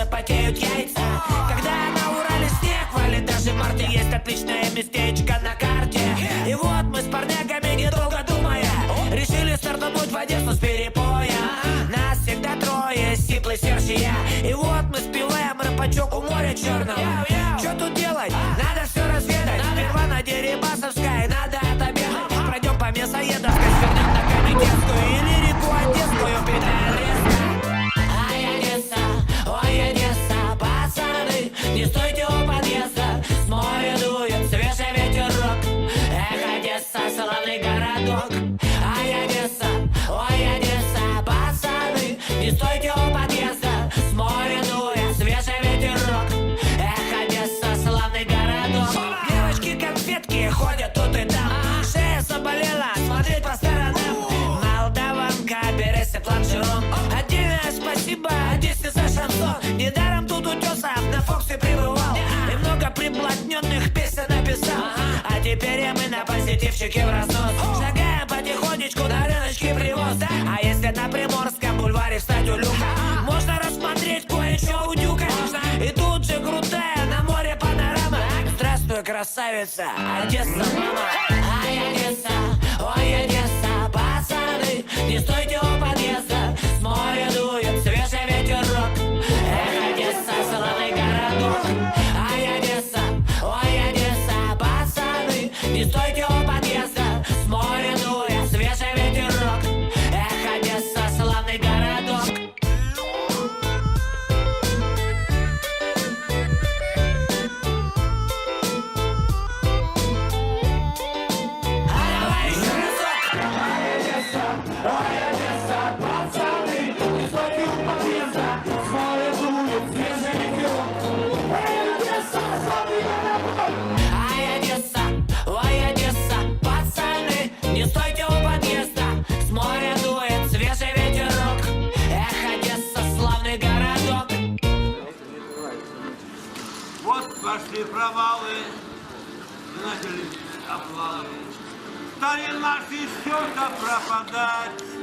солнце потеют яйца. Когда на Урале снег валит, даже в марте есть отличное местечко на карте. И вот мы с парнягами, недолго думая, решили стартануть в Одессу с перепоя. Нас всегда трое, Сиплый, Серж и я И вот мы спеваем рэпачок у моря черного. Что тут делать? Городок. Ай, Одесса, ой, Одесса, пацаны, не стойте у подъезда, с моря дует свежий ветерок. Эх, Одесса, славный городок. Девочки конфетки ходят тут и там. Шея заболела, смотреть по сторонам. Молдаванка, берется планшером. Отдельное спасибо Одессе за шансон. Недаром тут утесов на Фоксе пребывал. И много приблотненных песен написал. А теперь мы на позитивчике в разнос. Потихонечку на рыночке привоз. А если на Приморском бульваре встать у люка, можно рассмотреть кое-что у дюка. И тут же крутая на море панорама. Здравствуй, красавица, Одесса, мама. Ай, Одесса, ой, Одесса, пацаны, не стойте у подъезда, с моря дует свежий ветерок. Эх, Одесса, славный городок. Пошли провалы, и начали обвалы. Стали наши счета пропадать.